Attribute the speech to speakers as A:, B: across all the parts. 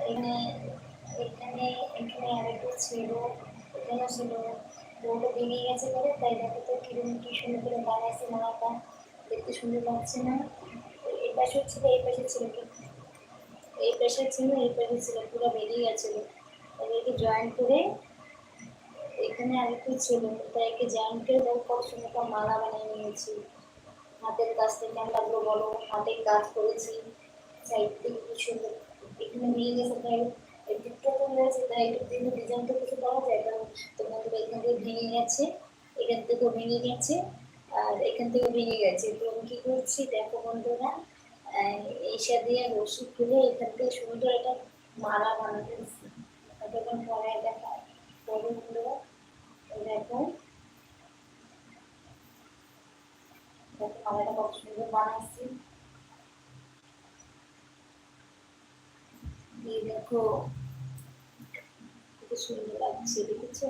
A: এখানে এখানে আর একটু ছিল এখানে ছিল বউটা বেরিয়ে গেছে বলে তাই দেখো তো কিরম কি সুন্দর করে বানাইছে মালাটা দেখতে সুন্দর লাগছে না এই পাশেও ছিল এই পাশে ছিল, এই পাশে ছিল, এই পাশে ছিল, পুরো বেরিয়ে গেছিল। এদেরকে জয়েন করে এখানে আরেকটু ছিল তাই একে জয়েন করে কত সুন্দর মালা বানিয়ে নিয়েছি। হাতের কাজ থেকে কেমন লাগল বলো, হাতের কাজ করেছি, সাইড থেকে কি সুন্দর, এখানে নিয়ে গেছে, তাই দিকটা তো হয়েছে, তাই একটু ডিজাইন তো কিছু পাওয়া যায়, কারণ তোমাদের এখান থেকে ভেঙে গেছে, এখান থেকেও ভেঙে গেছে, আর এখান থেকে ভেঙে গেছে। তো আমি কী করছি, দেখো বন্ধুরা এইসা দিয়ে রসি খুলে এখান থেকে সুন্দর একটা মালা বানাতে তখন পরে দেখা পরে বন্ধুরা। দেখো দেখো মালাটা কত সুন্দর দেখো কত সুন্দর লাগছে দেখেছ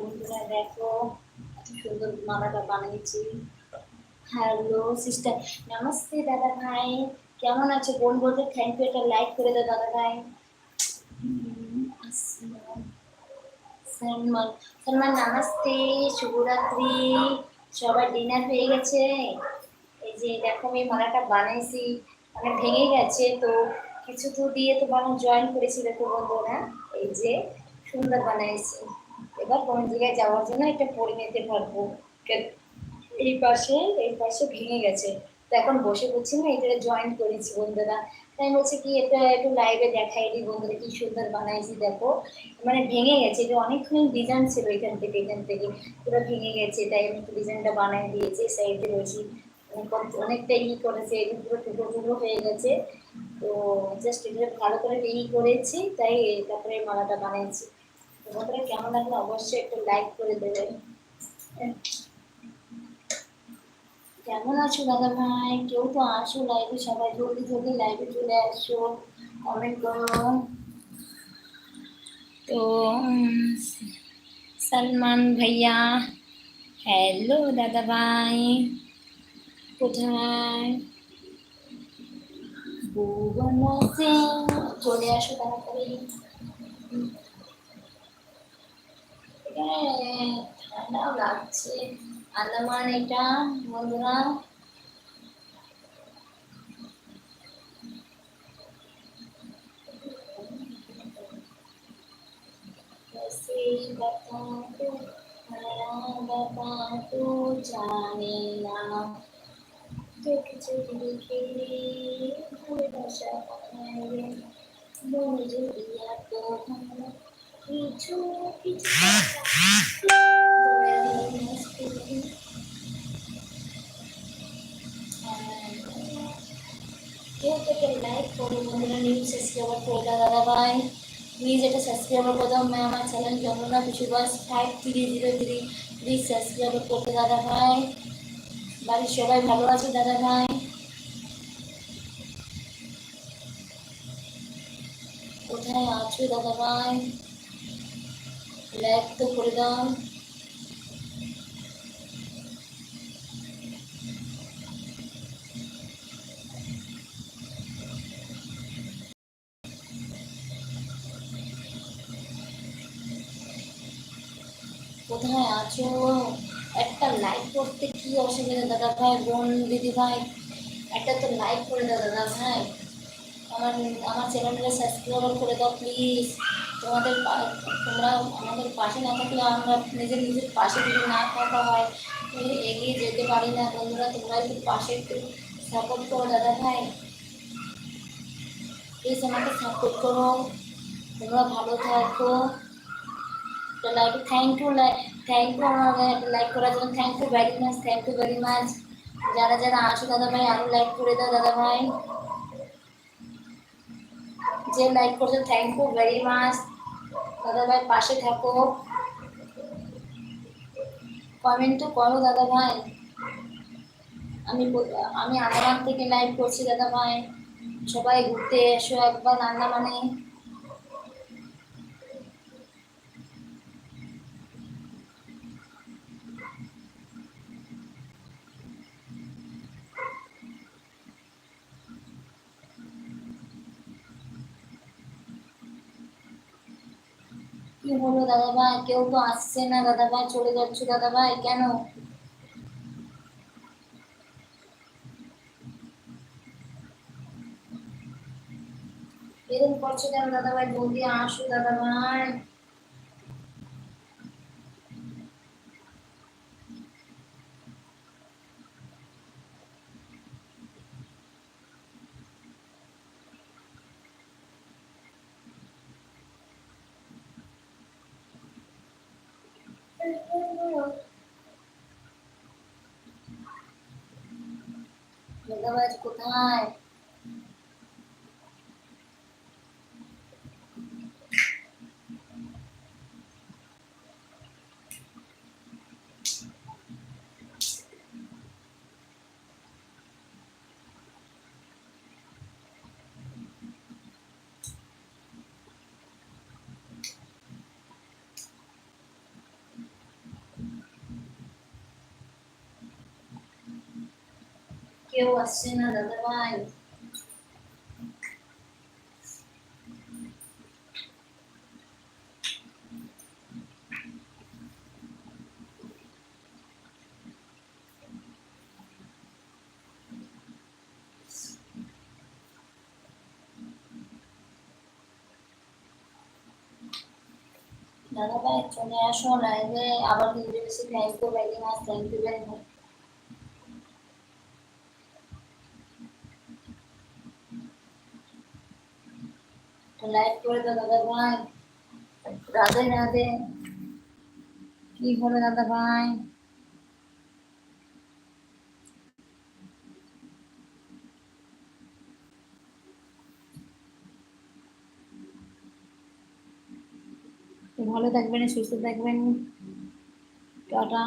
A: বন্ধুরা দেখো সুন্দর মালাটা বানিয়েছি। হ্যালো সিস্টার নমস্তে দাদা ভাই কেমন আছো? বোন বলতে থ্যাংক ইউ একটা লাইক করে দাও দাদা ভাই সলমান সলমান নমস্তে শুভরাত্রি। সবার ডিনার হয়ে গেছে। এই যে, দেখো, আমি মালাটা বানাইছি। মানে ভেঙে গেছে, তো কিছু তো দিয়ে তো বানানো জয়েন করেছি, দেখো বন্ধুরা। এই যে, সুন্দর বানাইছি। এবার কোনো জায়গায় যাওয়ার জন্য এটা পরে নিতে পারব। এই পাশে এই পাশে ভেঙে গেছে। তো এখন বসে বলছি না, এটা জয়েন করেছি বন্ধুরা। তাই বলছি কি, এটা একটু লাইভে দেখাই দিই বন্ধুরা, কি সুন্দর বানাইছি, দেখো। মানে ভেঙে গেছে, এটা অনেকক্ষণ ডিজাইন ছিল এখান থেকে এখান থেকে। পুরো ভেঙে গেছে, তাই আমি একটু ডিজাইনটা বানাই দিয়েছি সাইডে রয়েছি। অনেকটা ই করেছে পুরো টুকরো টুকরো হয়ে গেছে। তো জাস্ট এটা ভালো করে ই করেছি, তাই তারপরে মালাটা বানিয়েছি তোমাদের কেমন লাগল অবশ্যই একটু লাইক করে দেবেন। কেমন আছো দাদা ভাই কেউ তো আসো লাইভে সবাই জলদি জলদি লাইভে চলে আসো। কমেন্ট করো। তো সলমান ভাইয়া হ্যালো দাদা ভাই কোথায়? ভুবন চলে আসো তাড়াতাড়ি। ঠান্ডাও লাগছে আন্দামান এটা বন্ধুরা তো জানে না ভালোবাসা লাইক করো বন্ধুরা নিউ সাবস্ক্রাইবার করে দাও দাদা ভাই প্লিজ এটা সাবস্ক্রাইবার করে দাও मैं আমার channel Jamuna Biswas five three zero three please subscriber করতে দাদা ভাই বাড়ির সবাই ভালো আছে দাদা ভাই কোথায় আছো দাদা ভাই লাইক তো করে কোথায় আছো? একটা লাইক করতে কি অসুবিধা? দাদা ভাই, বোন, দিদি ভাই, একটা তো লাইক করে দাও, দাদা ভাই। আমার আমার চ্যানেলটা সাবস্ক্রাইব করে দাও প্লিজ তোমাদের তোমরা আমাদের পাশে না থাকলে আমরা নিজের নিজের পাশে যদি না থাকা হয় এগিয়ে যেতে পারি না। বন্ধুরা, তোমরা একটু পাশে একটু সাপোর্ট করো, দাদা ভাই। প্লিজ আমাকে সাপোর্ট করো। তোমরা ভালো থাকো। Like thank you thank you আমাকে লাইক করার জন্য thank you very much thank you very much যারা যারা আসো, দাদা ভাই আরও লাইক করে দাও, দাদা ভাই। যে লাইক করছ থ্যাংক ইউ ভেরি মাচ দাদা ভাই, পাশে থাকো। কমেন্ট তো করো, দাদা ভাই। আমি আমি আন্দামান থেকে লাইভ করছি, দাদা ভাই। সবাই ঘুরতে এসো একবার, আন্দামানে। কি হলো দাদা ভাই কেউ তো আসছে না দাদা ভাই চলে যাচ্ছে দাদা ভাই কেন? এরকম করছে কেন দাদা ভাই জলদি আসো দাদা ভাই দাদা ভাই কোথায় কেউ আসছে না দাদা ভাই দাদা ভাই চলে আসো লাইভে আবার কিন্তু বেশি thank you very much thank you very much তো লাইভ করে দাও দাদা ভাই রাধে রাধে কি হলো দাদা ভাই তো ভালো থাকবেন সুস্থ থাকবেন টাটা